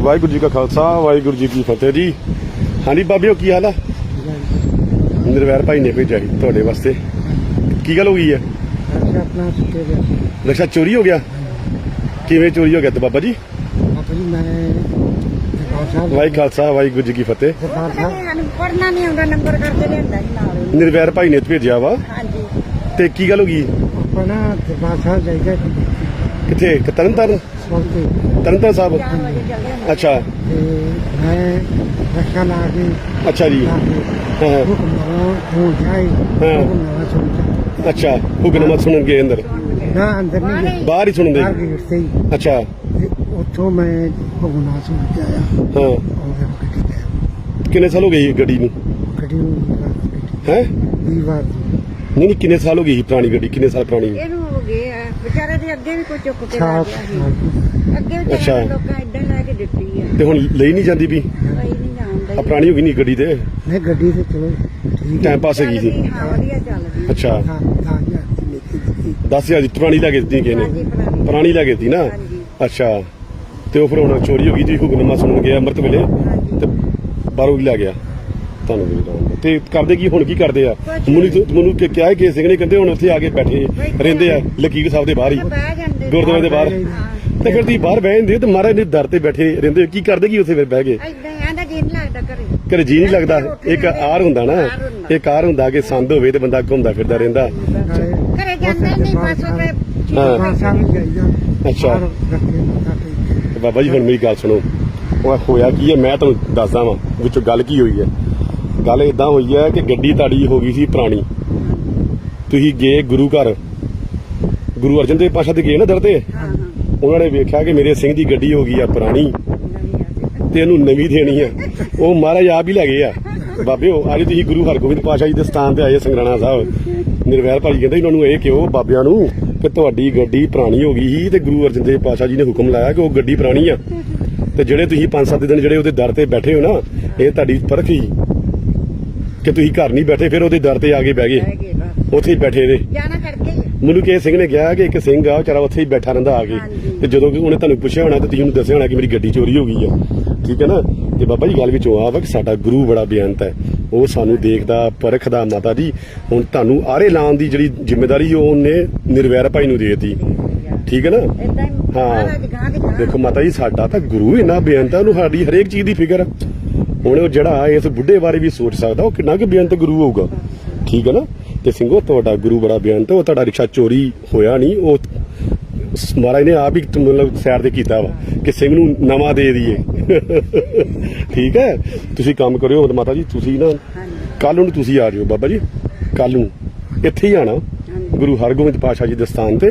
ਵਾਹਿਗੁਰੂ ਜੀ ਕਾ ਖਾਲਸਾ ਵਾਹਿਗੁਰੂ ਜੀ ਕੀ ਫਤਿਹ ਜੀ। ਹਾਂਜੀ ਬਾਬਿਓ ਕੀ ਹਾਲ ਆ? ਨਿਰਵੈਰ ਭਾਈ ਨੇ ਭੇਜਿਆ ਸੀ ਤੁਹਾਡੇ ਵਾਸਤੇ। ਕੀ ਗੱਲ ਹੋ ਗਈ ਹੈ? ਅੱਛਾ ਆਪਣਾ ਸੁੱਤੇ ਗਿਆ ਨਕਸ਼ਾ ਚੋਰੀ ਹੋ ਗਿਆ? ਕਿਵੇਂ ਚੋਰੀ ਹੋ ਗਿਆ ਤੇ ਬਾਬਾ ਜੀ? ਬਾਬਾ ਜੀ ਮੈਂ ਸਾਹਿਬ ਵਾਹਿ ਖਾਲਸਾ ਵਾਹਿਗੁਰੂ ਜੀ ਕੀ ਫਤਿਹ। ਸਰਦਾਰ ਸਾਹਿਬ। ਸਾਨੂੰ ਪੜਨਾ ਨਹੀਂ ਆਉਂਦਾ ਨੰਬਰ ਕਰਕੇ ਲਿਆਂਦਾ ਸੀ ਨਾਲ। ਨਿਰਵੈਰ ਭਾਈ ਨੇ ਭੇਜਿਆ ਵਾ। ਹਾਂਜੀ। ਤੇ ਕੀ ਗੱਲ ਹੋ ਗਈ? ਆਪਾਂ ਨਾ ਸਰਦਾਰ ਸਾਹਿਬ ਜਾਈਦਾ ਸੀ ਕਿੱਥੇ? ਕ- ਤਰਨਤਾਰਨ ਸਵਾਤੇ ਤਰਨਤਾਰਨ ਸਾਹਿਬ ਅੱਛਾ। ਤੇ ਮੈਂ ਰਖਾ ਲਾ ਕੇ ਅੱਛਾ ਜੀ। ਹਾਂ। ਹੁਕਮ ਨਾਲ ਹੋ ਜਾਏ ਹਾਂ। ਹੁਕਮ ਨਾਲ ਸੁਣ ਅੱਛਾ ਅੰਦਰ। ਨਾ ਅੰਦਰ ਨਹੀਂ ਬਾਹਰ ਹੀ ਸੁਣਦੇ ਹੀ। ਅੱਛਾ। ਉੱਥੋਂ ਮੈਂ ਹੁਕਮ ਨਾਲ ਸੁਣ ਕੇ ਆਇਆ। ਹਾਂ। ਕਿੰਨੇ ਸਾਲ ਹੋ ਗਏ ਗੱਡੀ ਨੂੰ? ਗੱਡੀ ਨੂੰ ਹੈ? ਵਾਰ ਨਹੀਂ ਨਹੀਂ ਕਿੰਨੇ ਸਾਲ ਹੋ ਗਏ ਪੁਰਾਣੀ ਗੱਡੀ? ਕਿੰਨੇ ਸਾਲ ਪੁਰਾਣੀ? ਇਹਨੂੰ ਹੋ ਵਿਚਾਰੇ ਦੇ ਅੱਗੇ ਵੀ ਕੋਈ ਚੁੱਕ ਕੇ ਲੈ ਗਿਆ ਸੀ। ਅੱਗੇ ਵੀ ਅੱਛਾ। ਵਿਚਾਰੇ ਲੋਕਾਂ ਇਦਾਂ ਲੈ ਕੇ ਦਿੱਤੀ ਆ। ਤੇ ਹੁਣ ਲਈ ਨਹੀਂ ਜਾਂਦੀ ਵੀ? ਕੋਈ ਨਹੀਂ ਜਾਣਦਾ ਆ ਪੁਰਾਣੀ ਹੋ ਗਈ ਨਹੀਂ ਗੱਡੀ ਤੇ? ਨਹੀਂ ਗੱਡੀ ਤੇ ਚਲੋ ਠੀਕ ਹੈ। ਟਾਈਮ ਪਾਸ ਹੈਗੀ ਸੀ। ਹਾਂ ਵਧੀਆ ਚੱਲਦੀ ਅੱਛਾ। ਹਾਂ ਤਾਂ ਯਾਰ ਦੀ ਨੀਤੀ ਦਿੱਤੀ 10000 ਦੀ ਪੁਰਾਣੀ ਲੈ ਕੇ ਦਿੱਤੀ ਕਿਸੇ ਹਾਂਜੀ, ਨੇ? ਪੁਰਾਣੀ। ਪੁਰਾਣੀ। ਲੈ ਕੇ ਦਿੱਤੀ ਨਾ? ਹਾਂਜੀ। ਅੱਛਾ। ਤੇ ਉਹ ਫਿਰ ਹੁਣ ਚੋਰੀ ਹੋ ਗਈ ਜੀ ਹੁਕਮਨਾਮਾ ਸੁਣਨ ਗਿਆ ਅੰਮ੍ਰਿਤ ਵੇਲੇ? ਹਾਂਜੀ। ਤੇ ਬਾਹਰੋਂ ਹੀ ਲੈ ਗਿਆ? ਤੁਹਾਨੂੰ ਵੀ ਰਾਮ ਤੇ ਕਰਦੇ ਕੀ ਹੁਣ ਕੀ ਕਰਦੇ ਆ? ਮੈਨੂੰ ਕਿ ਕਿਹਾ ਕਿ ਸਿੰਘ ਨੇ ਕਹਿੰਦੇ ਹੁਣ ਉੱਥੇ ਆ ਕੇ ਬੈਠੇ ਰਹਿੰਦੇ ਆ ਲਕੀਰ ਸਾਹਿਬ ਦੇ ਬਾਹਰ ਹੀ। ਗੁਰਦੁਆਰੇ ਦੇ ਬਾਹਰ। ਤੇ ਫਿਰ ਤੁਸੀਂ ਬਾਹਰ ਬਹਿ ਜਾਂਦੇ ਤੇ ਮਹਾਰਾਜ ਦੇ ਦਰ ਤੇ ਬੈਠੇ ਰਹਿੰਦੇ। ਕੀ ਕਰਦੇ ਕੀ ਉੱਥੇ ਫਿਰ ਬਹਿ ਲੱਗਦਾ ਘਰੇ। ਜੀ ਨਹੀਂ ਲੱਗਦਾ। ਇੱਕ ਆਰ ਹੁੰਦਾ ਨਾ। ਇੱਕ ਆਰ ਹੁੰਦਾ ਕਿ ਸੰਦ ਹੋਵੇ ਤੇ ਬੰਦਾ ਘੁੰਮਦਾ ਫਿਰਦਾ ਰਹਿੰਦਾ। ਘਰੇ ਜਾਂਦੇ ਨਹੀਂ ਬਸ ਉਹ ਨੂੰ। ਅੱਛਾ। ਬਾਬਾ ਜੀ ਹੁਣ ਮੇਰੀ ਗੱਲ ਸੁਣੋ। ਉਹ ਹੋਇਆ ਕੀ ਹੈ? ਮੈਂ ਤੁਹਾਨੂੰ ਦੱਸਦਾ ਵਾਂ ਵਿੱਚੋਂ ਗੱਲ ਕੀ ਹੋਈ ਹੈ? ਗੱਲ ਇਦਾਂ ਹੋਈ ਹੈ ਕਿ ਗੱਡੀ ਤੁਹਾਡੀ ਹੋ ਗਈ ਸੀ ਪੁਰਾਣੀ। ਤੁਸੀਂ ਗਏ ਗੁਰੂ ਘਰ। ਗੁਰੂ ਅਰਜਨ ਦੇਵ ਪਾਸ਼ਾ ਦੇ ਗਏ ਨਾ ਦਰ ਤੇ? ਉਹਨਾਂ ਨੇ ਵੇਖਿਆ ਕਿ ਮੇਰੇ ਸਿੰਘ ਦੀ ਗੱਡੀ ਹੋ ਗਈ ਆ ਪੁਰਾਣੀ। ਤੇ ਇਹਨੂੰ ਨਵੀਂ ਦੇਣੀ ਆ। ਉਹ ਮਹਾਰਾਜ ਆਪ ਹੀ ਲੈ ਗਏ ਆ। ਬਾਬਿਓ ਅੱਜ ਤੁਸੀਂ ਗੁਰੂ ਹਰਗੋਬਿੰਦ ਪਾਸ਼ਾ ਜੀ ਦੇ ਸਥਾਨ ਤੇ ਆਏ ਸੰਗਰਾਣਾ ਸਾਹਿਬ। ਨਿਰਵੈਰ ਭਾਜੀ ਕਹਿੰਦੇ ਇਹਨਾਂ ਨੂੰ ਇਹ ਕਿਉਂ ਬਾਬਿਆਂ ਨੂੰ ਕਿ ਤੁਹਾਡੀ ਗੱਡੀ ਪੁਰਾਣੀ ਹੋ ਗਈ ਸੀ ਤੇ ਗੁਰੂ ਅਰਜਨ ਦੇਵ ਪਾਸ਼ਾ ਜੀ ਨੇ ਹੁਕਮ ਲਾਇਆ ਕਿ ਉਹ ਗੱਡੀ ਪੁਰਾਣੀ ਆ। ਤੇ ਜਿਹੜੇ ਤੁਸੀਂ 5-7 ਦਿਨ ਜਿਹੜੇ ਉਹਦੇ ਦਰ ਤੇ ਬੈਠੇ ਹੋ ਨਾ ਇਹ ਤੁਹਾਡੀ ਪਰਖ ਹੀ। ਕਿ ਤੁਸੀਂ ਘਰ ਨਹੀਂ ਬੈਠੇ ਫਿਰ ਉਹਦੇ ਦਰ ਤੇ ਆ ਕੇ ਬਹਿ ਗਏ। ਉੱਥੇ ਹੀ ਬੈਠੇ ਰਹੇ। ਜਾਣਾ ਕਰਕੇ। ਮੈਨੂੰ ਕਿਸੇ ਸਿੰਘ ਨੇ ਕਿਹਾ ਕਿ ਇੱਕ ਸਿੰਘ ਆ ਵਿਚਾਰਾ ਉੱਥੇ ਹੀ ਬੈਠਾ ਰਹਿੰਦਾ ਆ ਕੇ। ਤੇ ਜਦੋਂ ਕਿ ਉਹਨੇ ਤੁਹਾਨੂੰ ਪੁੱਛਿਆ ਹੋਣਾ ਤੇ ਤੁਸੀਂ ਉਹਨੂੰ ਦੱਸਿਆ ਹੋਣਾ ਕਿ ਮੇਰੀ ਗੱਡੀ ਚੋਰੀ ਹੋ ਗਈ ਆ। ਠੀਕ ਹੈ ਨਾ? ਤੇ ਬਾਬਾ ਜੀ ਗੱਲ ਵਿੱਚੋਂ ਆ ਵਾ ਕਿ ਸਾਡਾ ਗੁਰੂ ਬੜਾ ਬੇਅੰਤ ਹੈ। ਉਹ ਸਾਨੂੰ ਦੇਖਦਾ ਪਰਖਦਾ ਮਾਤਾ ਜੀ। ਹੁਣ ਤੁਹਾਨੂੰ ਆਰੇ ਲਾਉਣ ਦੀ ਜਿਹੜੀ ਜ਼ਿੰਮੇਵਾਰੀ ਉਹ ਉਹਨੇ ਨਿਰਵੈਰ ਭਾਈ ਨੂੰ ਦੇ ਦਿੱਤੀ। ਠੀਕ ਹੈ ਨਾ? ਹੀ ਦੀ ਦੇਖੋ ਮਾਤਾ ਜੀ ਸਾਡਾ ਤਾਂ ਗੁਰੂ ਇੰਨਾ ਬੇਅੰਤ ਹੈ ਉਹਨੂੰ ਸਾਡੀ ਹਰੇਕ ਚੀਜ਼ ਦੀ ਫਿਕਰ। ਹੁਣ ਉਹ ਜਿਹੜਾ ਇਸ ਬੁੱਢੇ ਬਾਰੇ ਵੀ ਸੋਚ ਸਕਦਾ, ਉਹ ਕਿੰਨਾ ਕੁ ਬੇਅੰਤ ਗੁਰੂ ਹੋਊਗਾ। ਠੀਕ ਹੈ ਨਾ? ਤੇ ਸਿੰਘੋ, ਤੁਹਾਡਾ ਗੁਰੂ ਬੜਾ ਬੇਅੰਤ ਉਹ ਤੁਹਾਡਾ ਰਿਕਸ਼ਾ ਚੋਰੀ ਹੋਇਆ ਨਹੀਂ, ਉਹ ਮਹਾਰਾਜ ਨੇ ਆਪ ਹੀ ਮਤਲਬ ਸੈਰ ਤੇ ਕੀਤਾ ਵਾ ਕਿ ਸਿੰਘ ਨੂੰ ਨਵਾਂ ਦੇ ਦਈਏ। ਠੀਕ ਹੈ? ਤੁਸੀਂ ਕੰਮ ਕਰਿਓ ਹੁਣ ਮਾਤਾ ਜੀ, ਤੁਸੀਂ ਨਾ ਕੱਲ ਨੂੰ ਤੁਸੀਂ ਆ ਜਿਓ, ਬਾਬਾ ਜੀ ਕੱਲ ਨੂੰ। ਇੱਥੇ ਹੀ ਆਣਾ, ਗੁਰੂ ਹਰਗੋਬਿੰਦ ਪਾਤਸ਼ਾਹ ਜੀ ਦੇ ਸਥਾਨ ਤੇ।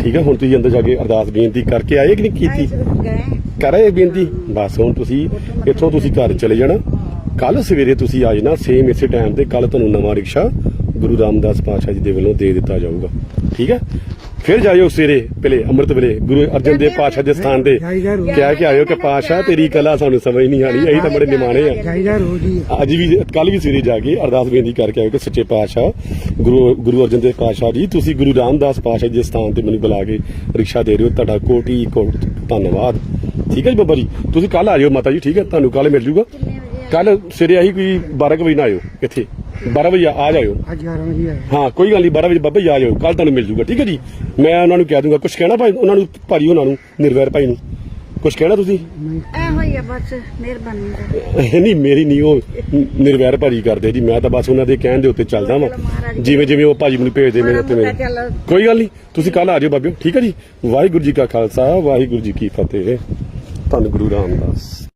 ਠੀਕ ਹੈ? ਹੁਣ ਤੁਸੀਂ ਅੰਦਰ ਜਾ ਕੇ ਅਰਦਾਸ ਬੇਨਤੀ ਕਰਕੇ ਆਏ ਕਿ ਨਹੀਂ ਕੀਤੀ? ਕਰੇ ਬੇਨਤੀ? ਬਸ ਹੁਣ ਤੁਸੀਂ ਇੱਥੋਂ ਤੁਸੀਂ ਘਰ ਚਲੇ ਜਾਣਾ। ਕੱਲ ਸਵੇਰੇ ਤੁਸੀਂ ਆ ਜਾਣਾ ਸੇਮ ਇਸੇ ਟਾਈਮ ਤੇ ਕੱਲ ਤੁਹਾਨੂੰ ਨਵਾਂ ਰਿਕਸ਼ਾ ਗੁਰੂ ਰਾਮਦਾਸ ਪਾਤਸ਼ਾਹ ਜੀ ਦੇ ਵੱਲੋਂ ਦੇ ਦਿੱਤਾ ਜਾਊਗਾ। ਠੀਕ ਹੈ? ਫਿਰ ਜਾਇਓ ਸਵੇਰੇ ਪਹਿਲੇ ਅੰਮ੍ਰਿਤ ਵੇਲੇ ਗੁਰੂ ਅਰਜਨ ਦੇਵ ਪਾਤਸ਼ਾਹ ਦੇ ਸਥਾਨ ਤੇ। ਕਹਿ ਕੇ ਆਇਓ ਕਿ ਪਾਤਸ਼ਾਹ ਤੇਰੀ ਕਲਾ ਸਾਨੂੰ ਸਮਝ ਨਹੀਂ ਆਣੀ ਅਸੀਂ ਤਾਂ ਬੜੇ ਨਿਮਾਣੇ ਆ। ਅੱਜ ਵੀ ਕੱਲ ਵੀ ਸਵੇਰੇ ਜਾ ਕੇ ਅਰਦਾਸ ਬੇਨਤੀ ਕਰਕੇ ਆਇਓ ਕਿ ਸੱਚੇ ਪਾਤਸ਼ਾਹ ਗੁਰੂ ਗੁਰੂ ਅਰਜਨ ਦੇਵ ਪਾਤਸ਼ਾਹ ਜੀ ਤੁਸੀਂ ਗੁਰੂ ਰਾਮਦਾਸ ਪਾਤਸ਼ਾਹ ਜੀ ਦੇ ਸਥਾਨ ਤੇ ਮੈਨੂੰ ਬੁਲਾ ਕੇ ਰਿਕਸ਼ਾ ਦੇ ਰਹੇ ਹੋ। ਤੁਹਾਡਾ ਕੋਟੀ ਕੋਟ ਧੰਨਵਾਦ। ਠੀਕ ਹੈ ਜੀ ਬੱਬਾ ਜੀ? ਤੁਸੀਂ ਕੱਲ ਆ ਜਾਇਓ ਮਾਤਾ ਜੀ ਠੀਕ ਹੈ? ਤੁਹਾਨੂੰ ਕੱਲ ਮਿਲ ਜੂਗਾ। ਕੱਲ ਸਵੇਰੇ ਆਹੀ ਕੋਈ 12 ਕੁ ਵਜੇ ਨਾ ਆਇਓ ਇੱਥੇ। 12 ਵਜੇ ਆ ਜਾਇਓ। ਅੱਜ 11 ਵਜੇ ਆਏ ਹਾਂ ਕੋਈ ਗੱਲ ਨਹੀਂ 12 ਵਜੇ ਬਾਬਾ ਜੀ ਆ ਜਾਇਓ। ਕੱਲ ਤੁਹਾਨੂੰ ਮਿਲ ਜੂਗਾ ਠੀਕ ਹੈ ਜੀ? ਮੈਂ ਉਹਨਾਂ ਨੂੰ ਕਹਿ ਦੂੰਗਾ ਕੁਝ ਕਹਿਣਾ ਭਾਈ? ਉਹਨਾਂ ਨੂੰ ਭਾਜੀ ਉਹਨਾਂ ਨੂੰ ਨਿਰਵੈਰ ਭਾਈ ਨੂੰ। ਕੁਝ ਕਹਿਣਾ ਤੁਸੀਂ? ਇਹੋ ਹੀ ਆ ਬਸ ਮਿਹਰਬਾਨੀ ਨਹੀਂ ਮੇਰੀ ਨਹੀਂ ਉਹ ਨਿਰਵੈਰ ਭਾਜੀ ਕਰਦੇ ਜੀ। ਮੈਂ ਤਾਂ ਬਸ ਉਹਨਾਂ ਦੇ ਕਹਿਣ ਦੇ ਉੱਤੇ ਚੱਲਦਾ ਵਾਂ। ਜਿਵੇਂ ਜਿਵੇਂ ਉਹ ਭਾਜੀ ਮੈਨੂੰ ਭੇਜਦੇ ਮੇਰੇ ਉੱਤੇ ਮੇਰੇ। ਕੋਈ ਗੱਲ ਨਹੀਂ ਤੁਸੀਂ ਕੱਲ ਆ ਜਾਓ ਬਾਬਿਓ ਠੀਕ ਹੈ ਜੀ? ਵਾਹਿਗੁਰੂ ਜੀ ਕਾ ਖਾਲਸਾ ਵਾਹਿਗੁਰੂ ਜੀ ਕੀ ਫਤਿਹ। ਧੰਨ ਗੁਰੂ ਰਾਮਦਾਸ।